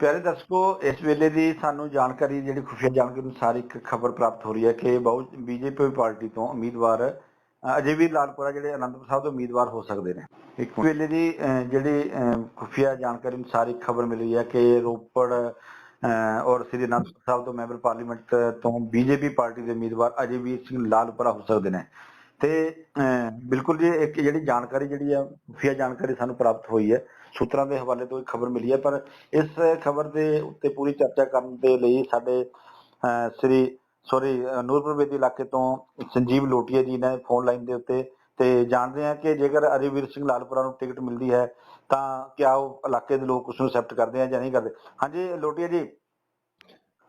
ਪਿਆਰੇ ਦਰਸ਼ਕੋ ਇਸ ਵੇਲੇ ਦੀ ਸਾਨੂੰ ਜਾਣਕਾਰੀ ਜਿਹੜੀ ਖੁਫੀਆ ਜਾਣਕਾਰੀ ਅਨੁਸਾਰ ਇੱਕ ਖਬਰ ਪ੍ਰਾਪਤ ਹੋ ਰਹੀ ਹੈ ਕਿ ਬਹੁ ਬੀਜੇਪੀ ਪਾਰਟੀ ਤੋਂ ਉਮੀਦਵਾਰ ਅ, ਅਜੇਵੀਰ ਲਾਲਪੁਰਾ ਜਿਹੜੇ ਅਨੰਦਪੁਰ ਸਾਹਿਬ ਤੋਂ ਉਮੀਦਵਾਰ ਹੋ ਸਕਦੇ ਨੇ। ਇੱਕ ਵੇਲੇ ਦੀ ਜਿਹੜੀ ਖੁਫੀਆ ਜਾਣਕਾਰੀ ਅਨੁਸਾਰ ਇੱਕ ਖਬਰ ਮਿਲ ਰਹੀ ਹੈ ਕਿ ਰੋਪੜ ਔਰ ਸ੍ਰੀ ਅਨੰਦਪੁਰ ਸਾਹਿਬ ਤੋਂ ਮੈਂਬਰ ਪਾਰਲੀਮੈਂਟ ਤੋਂ ਬੀਜੇਪੀ ਪਾਰਟੀ ਦੇ ਉਮੀਦਵਾਰ ਅਜੇ ਅਜੇਵੀਰ ਸਿੰਘ ਲਾਲਪੁਰਾ ਹੋ ਸਕਦੇ ਨੇ। ਤੇ ਬਿਲਕੁਲ ਜੀ, ਇੱਕ ਜਿਹੜੀ ਜਾਣਕਾਰੀ ਜਿਹੜੀ ਆ, ਖੁਫੀਆ ਜਾਣਕਾਰੀ ਸਾਨੂੰ ਪ੍ਰਾਪਤ ਹੋਈ ਹੈ। ਸੂਤਰਾਂ ਦੇ ਹਵਾਲੇ ਤੋਂ ਇੱਕ ਖਬਰ ਮਿਲੀ ਹੈ, ਪਰ ਇਸ ਖਬਰ ਦੇ ਉੱਤੇ ਪੂਰੀ ਚਰਚਾ ਕਰਨ ਦੇ ਲਈ ਸਾਡੇ ਸ੍ਰੀ, ਸੌਰੀ ਨੂਰਪੁਰ ਬੇਦੀ ਇਲਾਕੇ ਤੋਂ ਸੰਜੀਵ ਲੋਟੀਆ ਜੀ ਨੇ ਫੋਨ ਲਾਈਨ ਦੇ ਉੱਤੇ ਤੇ ਜਾਣਦੇ ਆ ਕਿ ਜੇਕਰ ਅਰੀਵੀਰ ਸਿੰਘ ਲਾਲਪੁਰਾ ਨੂੰ ਟਿਕਟ ਮਿਲਦੀ ਹੈ, ਤਾਂ ਕਿਆ ਉਹ ਇਲਾਕੇ ਦੇ ਲੋਕ ਉਸ ਨੂੰ ਐਕਸੈਪਟ ਕਰਦੇ ਆ ਜਾਂ ਨਹੀਂ ਕਰਦੇ? ਹਾਂਜੀ, ਲੋਟੀਆ ਜੀ।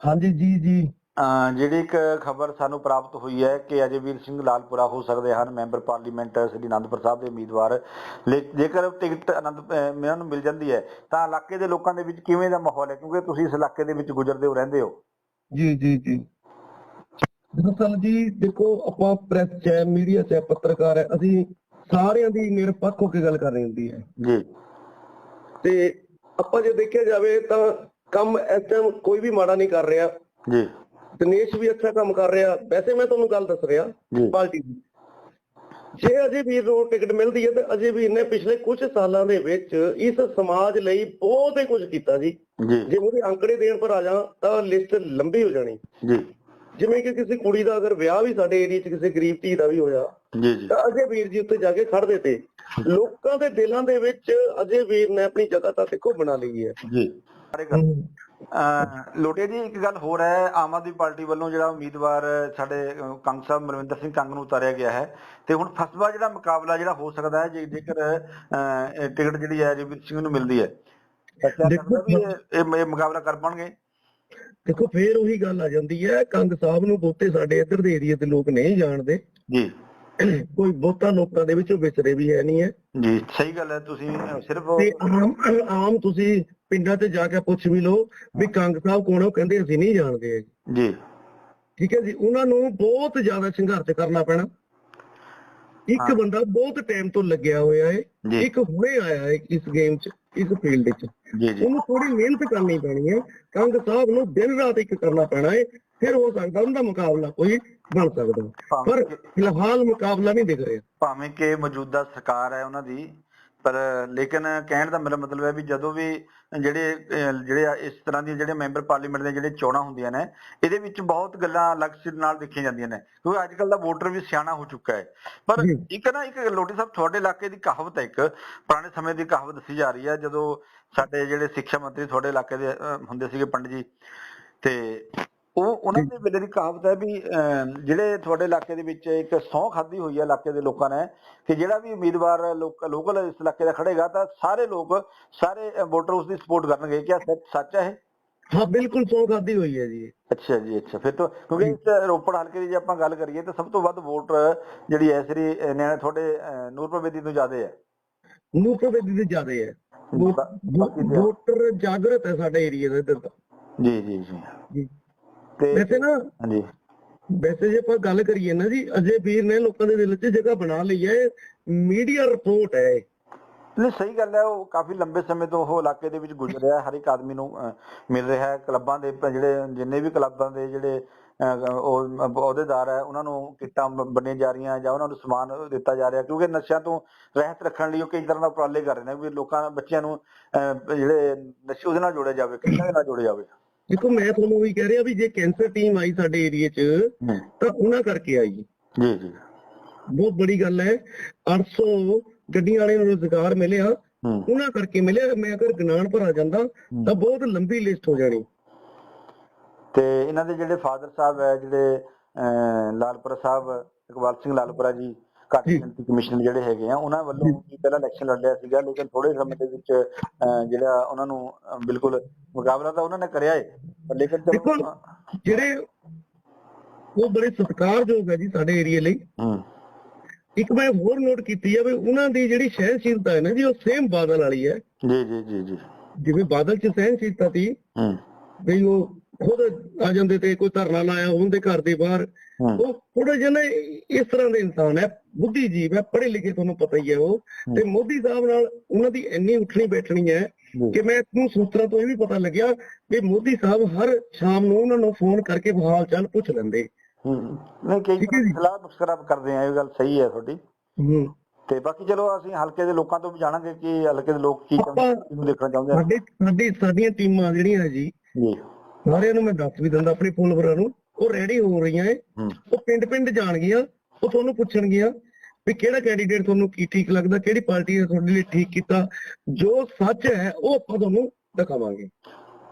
ਹਾਂਜੀ, ਜੀ ਜੀ। ਅਹ ਜਿਹੜੀ ਇੱਕ ਖਬਰ ਸਾਨੂੰ ਪ੍ਰਾਪਤ ਹੋਈ ਹੈ ਕਿ ਅਜੇਵੀਰ ਸਿੰਘ ਲਾਲਪੁਰਾ ਹੋ ਸਕਦੇ ਹਨ ਮੈਂਬਰ ਪਾਰਲੀਮੈਂਟ ਸ੍ਰੀ ਅਨੰਦਪੁਰ ਸਾਹਿਬ ਦੇ ਉਮੀਦਵਾਰ। ਲੇ- ਜੇਕਰ ਟਿਕਟ ਆਨੰਦ ਅਹ ਨੂੰ ਮਿਲ ਜਾਂਦੀ ਹੈ ਤਾਂ ਇਲਾਕੇ ਦੇ ਲੋਕਾਂ ਦੇ ਵਿੱਚ ਕਿਵੇਂ ਦਾ ਮਾਹੌਲ ਹੈ? ਕਿਉਂਕਿ ਤੁਸੀਂ ਇਸ ਇਲਾਕੇ ਦੇ ਵਿੱਚ ਗੁਜ਼ਰਦੇ ਹੋ ਰਹਿੰਦੇ ਹੋ। ਜੀ ਜੀ ਜੀ। ਦਰਅਸਲ ਜੀ ਦੇਖੋ ਆਪਾਂ ਪ੍ਰੈਸ ਚ ਹੈ ਮੀਡੀਆ ਚ ਹੈ ਪੱਤਰਕਾਰ ਹੈ ਅਸੀਂ ਸਾਰਿਆਂ ਦੀ ਨਿਰਪੱਖ ਹੋ ਕੇ ਗੱਲ ਕਰਨੀ ਹੁੰਦੀ ਹੈ। ਜੀ। ਤੇ ਆਪਾਂ ਜੇ ਦੇਖਿਆ ਜਾਵੇ ਤਾਂ ਕੰਮ ਇਸ ਟਾਈਮ ਕੋਈ ਵੀ ਮਾੜਾ ਨਹੀਂ ਕਰ ਰਿਹਾ। ਜੀ। ਦਿਨੇਸ਼ ਵੀ ਅੱਛਾ ਕੰਮ ਕਰ ਰਿਹਾ। ਵੈਸੇ ਮੈਂ ਤੁਹਾਨੂੰ ਗੱਲ ਦੱਸ ਰਿਹਾ ਪਾਰਟੀ ਦੀ। ਜੇ ਅਜੇ ਵੀਰ ਨੂੰ ਟਿਕਟ ਮਿਲਦੀ ਹੈ ਤੇ ਅਜੇ ਵੀਰ ਨੇ ਪਿਛਲੇ ਕੁਝ ਸਾਲਾਂ ਦੇ ਵਿੱਚ ਇਸ ਸਮਾਜ ਲਈ ਬਹੁਤ ਹੀ ਕੁਝ ਕੀਤਾ ਜੀ। ਜੀ। ਉਹਦੇ ਅੰਕੜੇ ਦੇਣ ਪਰ ਆ ਜਾ ਤਾਂ ਲਿਸਟ ਲੰਬੀ ਹੋ ਜਾਣੀ। ਜੀ। ਜਿਵੇਂ ਕਿ ਕਿਸੇ ਕੁੜੀ ਦਾ ਅਗਰ ਵਿਆਹ ਵੀ ਸਾਡੇ ਏਰੀਆ 'ਚ ਕਿਸੇ ਗਰੀਬ ਧੀ ਦਾ ਵੀ ਹੋਇਆ ਜੀ ਜੀ। ਤਾਂ ਅਜੇ ਵੀਰ ਜੀ ਉੱਥੇ ਜਾ ਕੇ ਖੜਦੇ ਤੇ ਲੋਕਾਂ ਦੇ ਦਿਲਾਂ ਦੇ ਵਿੱਚ ਅਜੇ ਵੀਰ ਨੇ ਆਪਣੀ ਜਗ੍ਹਾ ਤਾਂ ਦੇਖੋ ਬਣਾ ਲਈ ਹੈ। ਜੀ। ਸਾਰੇ ਗੱਲ ਲੋਟੇ ਜੀ ਇੱਕ ਗੱਲ ਹੋਰ ਹੈ ਆਮ ਆਦਮੀ ਪਾਰਟੀ ਵੱਲੋਂ ਜਿਹੜਾ ਉਮੀਦਵਾਰ ਸਾਡੇ ਕੰਗ ਸਾਹਿਬ ਮਰਵਿੰਦਰ ਸਿੰਘ ਕੰਗ ਨੂੰ ਉਤਾਰਿਆ ਗਿਆ ਹੈ ਤੇ ਹੁਣ ਫਸਵਾ ਜਿਹੜਾ ਮੁਕਾਬਲਾ ਜਿਹੜਾ ਹੋ ਸਕਦਾ ਹੈ ਜੇ ਜੇਕਰ ਟਿਕਟ ਜਿਹੜੀ ਹੈ ਰਵੀਰ ਸਿੰਘ ਨੂੰ ਮਿਲਦੀ ਹੈ। ਦੇਖੋ, ਵੀ ਇਹ- ਮੁਕਾਬਲਾ ਕਰ ਪਾਉਣਗੇ? ਦੇਖੋ ਫੇਰ ਉਹੀ ਗੱਲ ਆ ਜਾਂਦੀ ਹੈ ਕੰਗ ਸਾਹਿਬ ਨੂੰ ਬਹੁਤੇ ਸਾਡੇ ਇੱਧਰ ਦੇ ਏਰੀਆ ਦੇ ਲੋਕ ਨਹੀਂ ਜਾਣਦੇ। ਜੀ। ਕੋਈ ਬਹੁਤਾ ਲੋਕਾਂ ਦੇ ਵਿੱਚੋਂ ਵਿਚਰੇ ਵੀ ਹੈ ਨਹੀਂ ਹੈ। ਜੀ ਸਹੀ ਗੱਲ ਹੈ ਤੁਸੀਂ ਸਿਰਫ ਆਮ ਤੁਸੀਂ ਪਿੰਡਾਂ ਤੇ ਜਾ ਕੇ ਪੁੱਛ ਵੀ ਲਓ ਵੀ ਕੰਗ ਸਾਹਿਬ ਕੌਣ ਉਹ ਕਹਿੰਦੇ ਅਸੀਂ ਨਹੀਂ ਜਾਣਦੇ। ਜੀ। ਠੀਕ ਹੈ ਜੀ ਉਹਨਾਂ ਨੂੰ ਬਹੁਤ ਜ਼ਿਆਦਾ ਸੰਘਰਸ਼ ਕਰਨਾ ਪੈਣਾ। ਇੱਕ। ਬੰਦਾ ਬਹੁਤ ਟਾਈਮ ਤੋਂ ਲੱਗਿਆ ਹੋਇਆ ਹੈ ਇੱਕ ਹੁਣੇ ਆਇਆ ਹੈ ਇਸ ਗੇਮ 'ਚ ਇਸ ਫੀਲਡ 'ਚ। ਉਹਨੂੰ ਥੋੜੀ ਮਿਹਨਤ ਕਰਨੀ ਪੈਣੀ ਹੈ। ਕੰਗ ਸਾਹਿਬ ਨੂੰ ਦਿਨ ਰਾਤ ਇੱਕ ਕਰਨਾ ਪੈਣਾ ਹੈ ਫਿਰ ਹੋ ਸਕਦਾ ਉਹਦਾ ਮੁਕਾਬਲਾ ਕੋਈ ਬਣ ਸਕਦਾ। ਪਰ ਫਿਲਹਾਲ ਮੁਕਾਬਲਾ ਨਹੀਂ ਦਿਖ ਰਿਹਾ। ਭਾਵੇਂ ਕਿ ਮੌਜੂਦਾ ਸਰਕਾਰ ਹੈ ਉਹਨਾਂ ਦੀ ਪਰ ਲੇਕਿਨ ਕਹਿਣ ਦਾ ਮੇਰਾ ਮਤਲਬ ਹੈ ਵੀ ਜਦੋਂ ਵੀ ਜਿਹੜੇ ਜਿਹੜੇ ਇਸ ਤਰ੍ਹਾਂ ਦੀਆਂ ਜਿਹੜੇ ਮੈਂਬਰ ਪਾਰਲੀਮੈਂਟ ਦੇ ਜਿਹੜੇ ਚੋਣਾਂ ਹੁੰਦੀਆਂ ਨੇ ਇਹਦੇ ਵਿੱਚ ਬਹੁਤ ਗੱਲਾਂ ਅਲੱਗ ਨਾਲ ਦੇਖੀਆਂ ਜਾਂਦੀਆਂ ਨੇ ਕਿਉਂਕਿ ਅੱਜ ਕੱਲ ਦਾ ਵੋਟਰ ਵੀ ਸਿਆਣਾ ਹੋ ਚੁੱਕਾ ਹੈ ਪਰ। ਇੱਕ ਨਾ ਇੱਕ ਲੋਟੀ ਸਾਹਿਬ ਤੁਹਾਡੇ ਇਲਾਕੇ ਦੀ ਕਹਾਵਤ ਹੈ ਇੱਕ ਪੁਰਾਣੇ ਸਮੇਂ ਦੀ ਕਹਾਵਤ ਦੱਸੀ ਜਾ ਰਹੀ ਹੈ ਜਦੋਂ ਸਾਡੇ ਜਿਹੜੇ ਸਿੱਖਿਆ ਮੰਤਰੀ ਤੁਹਾਡੇ ਇਲਾਕੇ ਦੇ ਹੁੰਦੇ ਸੀਗੇ ਪੰਡਿਤ ਜੀ ਤੇ ਉਹ ਉਹਨਾਂ ਦੇ ਵੇਲੇ ਦੀ ਕਹਾਵਤ ਹੈ ਵੀ ਜਿਹੜੇ ਤੁਹਾਡੇ ਇਲਾਕੇ ਦੇ ਵਿੱਚ ਇੱਕ ਸਹੁੰ ਖਾਦੀ ਹੋਈ ਹੈ ਇਲਾਕੇ ਦੇ ਲੋਕਾਂ ਨੇ ਕਿ ਜਿਹੜਾ ਵੀ ਉਮੀਦਵਾਰ ਲੋਕਲ ਇਸ ਇਲਾਕੇ ਦਾ ਖੜੇਗਾ ਤਾਂ ਸਾਰੇ ਲੋਕ ਸਾਰੇ ਵੋਟਰ ਉਸ ਦੀ ਸਪੋਰਟ ਕਰਨਗੇ। ਕੀ ਸੱਚ ਹੈ ਹਾਂ ਬਿਲਕੁਲ ਸੌ ਖਾਦੀ ਹੋਈ ਹੈ ਜੀ। ਅੱਛਾ ਜੀ ਅੱਛਾ। ਫਿਰ ਤਾਂ ਕਿਉਂਕਿ ਇਸ ਰੋਪੜ ਹਲਕੇ ਦੀ ਜੇ ਆਪਾਂ ਗੱਲ ਕਰੀਏ ਤਾਂ ਸਭ ਤੋਂ ਵੱਧ ਵੋਟ ਜਿਹੜੀ ਹੈ ਸ੍ਰੀ ਅਹ, ਨੇ ਤੁਹਾਡੇ ਨੂਰਪੁਰ ਬੇਦੀ ਨੂੰ ਜ਼ਿਆਦੇ ਹੈ। ਨੂਰਪੁਰ ਬੇਦੀ ਦੇ ਜ਼ਿਆਦੇ ਹੈ। ਤੇ- ਵੋਟਰ ਜਾਗਰਤ ਹੈ ਸਾਡੇ ਏਰੀਆ ਦੇ ਇੱਧਰ ਦਾ ਜੀ ਜੀ। ਜੀ। ਤੇ ਵੈਸੇ ਨਾ ਹਾਂਜੀ। ਵੈਸੇ ਜੇ ਆਪਾਂ ਗੱਲ ਕਰੀਏ ਨਾ ਜੀ ਅਜੇ ਵੀਰ ਨੇ ਲੋਕਾਂ ਦੇ ਦਿਲ 'ਚ ਜਗ੍ਹਾ ਬਣਾ ਲਈ ਹੈ ਮੀਡੀਆ ਰਿਪੋਰਟ ਹੈ। ਨਹੀਂ ਸਹੀ ਗੱਲ ਹੈ ਉਹ ਕਾਫੀ ਲੰਬੇ ਸਮੇਂ ਤੋਂ ਉਹ ਇਲਾਕੇ ਦੇ ਵਿੱਚ ਗੁਜ਼ਰ ਰਿਹਾ ਹਰ ਇੱਕ ਆਦਮੀ ਨੂੰ ਮਿਲ ਰਿਹਾ ਹੈ। ਕਲੱਬਾਂ ਦੇ ਜਿਹੜੇ ਜਿੰਨੇ ਵੀ ਕਲੱਬਾਂ ਦੇ ਜਿਹੜੇ ਉਹ ਅਹੁਦੇਦਾਰ ਹੈ ਉਹਨਾਂ ਨੂੰ ਕਿੱਟਾਂ ਵੰਡੀਆਂ ਜਾ ਰਹੀਆਂ ਜਾਂ ਉਹਨਾਂ ਨੂੰ ਸਮਾਨ ਦਿੱਤਾ ਜਾ ਰਿਹਾ ਕਿਉਂਕਿ ਨਸ਼ਿਆਂ ਤੋਂ ਰਹਿਤ ਰੱਖਣ ਲਈ ਉਹ ਕਈ ਤਰ੍ਹਾਂ ਦਾ ਉਪਰਾਲੇ ਕਰ ਰਹੇ ਨੇ ਵੀ ਲੋਕਾਂ ਬੱਚਿਆਂ ਨੂੰ ਜਿਹੜੇ ਨਸ਼ੇ ਉਹਦੇ ਨਾਲ ਜੋੜਿਆ ਜਾਵੇ ਕਿੱਟਾਂ ਦੇ ਨਾਲ ਜੋੜਿਆ ਜਾਵੇ। ਦੇਖੋ ਮੈਂ ਤੁਹਾਨੂੰ ਉਹੀ ਕਹਿ ਰਿਹਾ ਵੀ ਜੇ ਕੈਂਸਰ ਟੀਮ ਆਈ ਸਾਡੇ ਏਰੀਆ 'ਚ। ਤਾਂ ਉਹਨਾਂ ਕਰਕੇ ਆਈ। ਜੀ ਜੀ। ਬਹੁਤ ਬੜੀ ਗੱਲ ਹੈ। 800 ਗੱਡੀਆਂ ਵਾਲੇ ਨੂੰ ਰੋਜ਼ਗਾਰ ਮਿਲਿਆ। ਉਹਨਾਂ ਕਰਕੇ ਮਿਲਿਆ। ਮੈਂ ਅਗਰ ਗਨਾਨ ਭਰਾ ਜਾਂਦਾ ਤਾਂ ਬਹੁਤ ਲੰਬੀ ਲਿਸਟ ਹੋ ਜਾਣੀ। ਤੇ ਇਹਨਾਂ ਦੇ ਜਿਹੜੇ ਫਾਦਰ ਸਾਹਿਬ ਹੈ ਜਿਹੜੇ ਲਾਲਪੁਰਾ ਸਾਹਿਬ ਇਕਬਾਲ ਸਿੰਘ ਲਾਲਪੁਰਾ ਜੀ ਘੱਟ। ਗਿਣਤੀ ਕਮਿਸ਼ਨਰ ਜਿਹੜੇ ਹੈਗੇ ਆ ਉਹਨਾਂ ਵੱਲੋਂ ਵੀ ਪਹਿਲਾਂ ਇਲੈਕਸ਼ਨ ਲੜਿਆ ਸੀਗਾ ਲੇਕਿਨ ਥੋੜੇ ਸਮੇਂ ਦੇ ਵਿੱਚ ਜਿਹੜਾ ਉਹਨਾਂ ਨੂੰ ਬਿਲਕੁਲ ਮੁਕਾਬਲਾ ਤਾਂ ਉਹਨਾਂ ਨੇ ਕਰਿਆ ਹੈ ਪਰ ਲੇਕਿਨ ਜਿਹੜੇ ਉਹ ਬੜੇ ਸਤਿਕਾਰਯੋਗ ਹੈ ਜੀ ਸਾਡੇ ਏਰੀਆ ਲਈ। ਹੂੰ। ਇੱਕ ਮੈਂ ਹੋਰ ਨੋਟ ਕੀਤੀ ਹੈ ਵੀ ਉਹਨਾਂ ਦੀ ਜਿਹੜੀ ਸਹਿਨਸ਼ੀਲਤਾ ਹੈ ਨਾ ਜੀ ਉਹ ਸੇਮ ਬਾਦਲ ਵਾਲੀ ਹੈ। ਜੀ ਜੀ ਜੀ ਜੀ। ਜਿਵੇਂ ਬਾਦਲ 'ਚ ਸਹਿਨਸ਼ੀਲਤਾ ਸੀ ਹੂੰ। ਵੀ ਉਹ ਖੁਦ ਆ ਜਾਂਦੇ ਤੇ ਕੋਈ ਧਰਨਾ ਲਾਇਆ ਉਹਦੇ ਘਰ ਦੇ ਬਾਹਰ। ਉਹ ਥੋੜਾ ਜਿਹਾ ਨਾ ਇਸ ਤਰ੍ਹਾਂ ਦੇ ਇਨਸਾਨ ਹੈ ਬੁੱਧੀਜੀਵ ਹੈ ਪੜ੍ਹੇ ਲਿਖੇ ਤੁਹਾਨੂੰ ਪਤਾ ਹੀ ਹੈ ਉਹ। ਤੇ ਮੋਦੀ ਸਾਹਿਬ ਨਾਲ ਉਹਨਾਂ ਦੀ ਇੰਨੀ ਉੱਠਣੀ ਬੈਠਣੀ ਹੈ। ਕਿ ਮੈਂ ਨੂੰ ਸੂਤਰਾਂ ਤੋਂ ਇਹ ਵੀ ਪਤਾ ਲੱਗਿਆ ਕਿ ਮੋਦੀ ਸਾਹਿਬ ਹਰ ਸ਼ਾਮ ਨੂੰ ਉਹਨਾਂ ਨੂੰ ਫੋਨ ਕਰਕੇ ਹਾਲ ਚਾਲ ਪੁੱਛ ਲੈਂਦੇ। ਹੂੰ ਨਹੀਂ ਕਈ ਠੀਕ ਹੈ ਜੀ। ਸਲਾਹ ਮੁਸਕਰਾ ਕਰਦੇ ਆ ਇਹ ਗੱਲ ਸਹੀ ਹੈ ਤੁਹਾਡੀ। ਹੂੰ। ਤੇ ਬਾਕੀ ਚਲੋ ਅਸੀਂ ਹਲਕੇ ਦੇ ਲੋਕਾਂ ਤੋਂ ਵੀ ਜਾਣਾਂਗੇ ਕਿ ਹਲਕੇ ਦੇ ਲੋਕ ਕੀ ਚਾਹੁੰਦੇ ਕਿਹਨੂੰ ਦੇਖਣਾ ਚਾਹੁੰਦੇ ਆ। ਸਾਡੇ ਸਾਡੀ ਸਾਡੀਆਂ ਟੀਮਾਂ ਜਿਹੜੀਆਂ ਜੀ ਜੀ। ਸਾਰਿਆਂ ਨੂੰ ਮੈਂ ਦੱਸ ਵੀ ਦਿੰਦਾ ਆਪਣੇ ਫੋਲੋਵਰਾਂ ਨੂੰ। ਉਹ ਰੈਡੀ ਹੋ ਰਹੀਆਂ ਏ ਉਹ ਪਿੰਡ ਪਿੰਡ ਜਾਣਗੀਆਂ। ਉਹ ਤੁਹਾਨੂੰ ਪੁੱਛਣਗੀਆਂ ਵੀ ਕਿਹੜਾ ਕੈਂਡੀਡੇਟ ਤੁਹਾਨੂੰ ਕੀ ਠੀਕ ਲੱਗਦਾ ਕਿਹੜੀ ਪਾਰਟੀ ਨੇ ਤੁਹਾਡੇ ਲਈ ਠੀਕ ਕੀਤਾ। ਜੋ ਸੱਚ ਹੈ ਉਹ ਆਪਾਂ ਤੁਹਾਨੂੰ ਦਿਖਾਵਾਂਗੇ।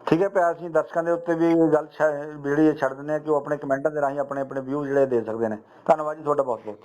ਠੀਕ ਹੈ ਪਿਆਰ ਸਿੰਘ ਦਰਸ਼ਕਾਂ ਦੇ ਉੱਤੇ ਵੀ ਇਹ ਗੱਲ ਜਿਹੜੀ ਛੱਡ ਦਿੰਦੇ ਆ ਕਿ ਉਹ ਆਪਣੇ ਕਮੈਂਟਾਂ ਦੇ ਰਾਹੀਂ ਆਪਣੇ ਆਪਣੇ ਵਿਊ ਜਿਹੜੇ ਦੇ ਸਕਦੇ ਨੇ। ਧੰਨਵਾਦ ਜੀ ਤੁਹਾਡਾ ਬਹੁਤ ਬਹੁਤ